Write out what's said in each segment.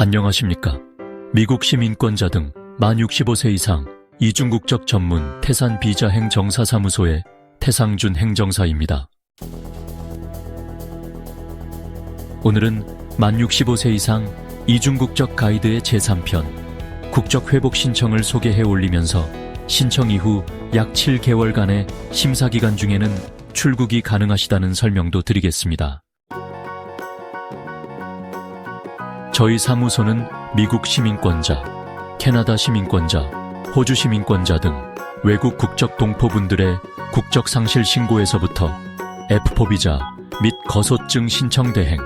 안녕하십니까. 미국 시민권자 등 만 65세 이상 이중국적 전문 태산 비자 행정사 사무소의 태상준 행정사입니다. 오늘은 만 65세 이상 이중국적 가이드의 제3편 국적 회복 신청을 소개해 올리면서 신청 이후 약 7개월간의 심사 기간 중에는 출국이 가능하시다는 설명도 드리겠습니다. 저희 사무소는 미국 시민권자, 캐나다 시민권자, 호주 시민권자 등 외국 국적 동포분들의 국적 상실 신고에서부터 F4 비자 및 거소증 신청 대행,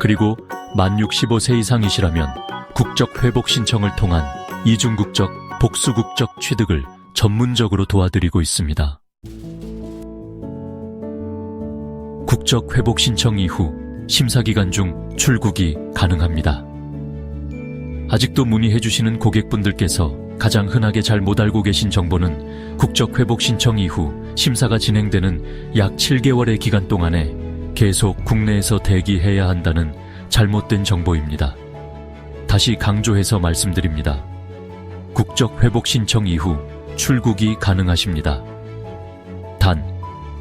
그리고 만 65세 이상이시라면 국적 회복 신청을 통한 이중 국적, 복수 국적 취득을 전문적으로 도와드리고 있습니다. 국적 회복 신청 이후 심사 기간 중 출국이 가능합니다. 아직도 문의해 주시는 고객분들께서 가장 흔하게 잘 못 알고 계신 정보는 국적 회복 신청 이후 심사가 진행되는 약 7개월의 기간 동안에 계속 국내에서 대기해야 한다는 잘못된 정보입니다. 다시 강조해서 말씀드립니다. 국적 회복 신청 이후 출국이 가능하십니다. 단,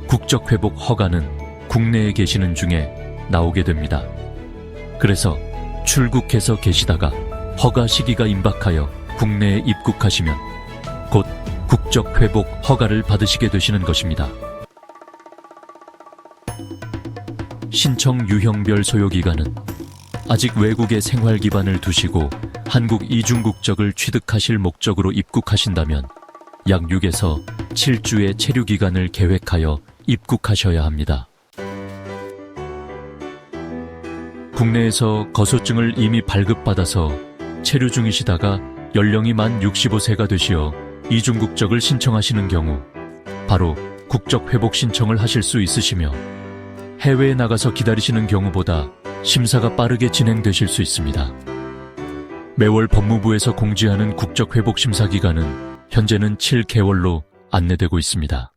국적 회복 허가는 국내에 계시는 중에 나오게 됩니다. 그래서 출국해서 계시다가 허가 시기가 임박하여 국내에 입국하시면 곧 국적 회복 허가를 받으시게 되시는 것입니다. 신청 유형별 소요 기간은 아직 외국에 생활 기반을 두시고 한국 이중 국적을 취득하실 목적으로 입국하신다면 약 6에서 7주의 체류 기간을 계획하여 입국하셔야 합니다. 국내에서 거소증을 이미 발급받아서 체류 중이시다가 연령이 만 65세가 되시어 이중 국적을 신청하시는 경우 바로 국적 회복 신청을 하실 수 있으시며 해외에 나가서 기다리시는 경우보다 심사가 빠르게 진행되실 수 있습니다. 매월 법무부에서 공지하는 국적 회복 심사 기간은 현재는 7개월로 안내되고 있습니다.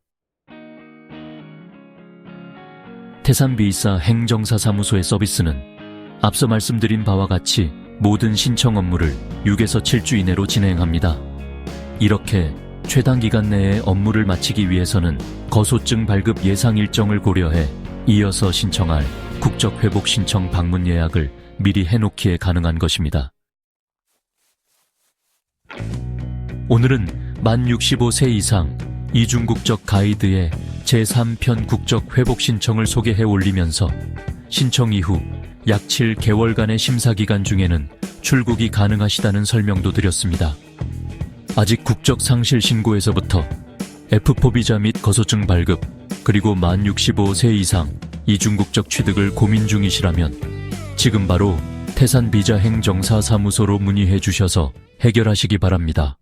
태산비이사 행정사 사무소의 서비스는 앞서 말씀드린 바와 같이 모든 신청 업무를 6에서 7주 이내로 진행합니다. 이렇게 최단 기간 내에 업무를 마치기 위해서는 거소증 발급 예상 일정을 고려해 이어서 신청할 국적 회복 신청 방문 예약을 미리 해놓기에 가능한 것입니다. 오늘은 만 65세 이상 이중국적 가이드의 제3편 국적 회복 신청을 소개해 올리면서 신청 이후 약 7개월간의 심사 기간 중에는 출국이 가능하시다는 설명도 드렸습니다. 아직 국적 상실 신고에서부터 F4 비자 및 거소증 발급, 그리고 만 65세 이상 이중국적 취득을 고민 중이시라면 지금 바로 태산 비자 행정사 사무소로 문의해 주셔서 해결하시기 바랍니다.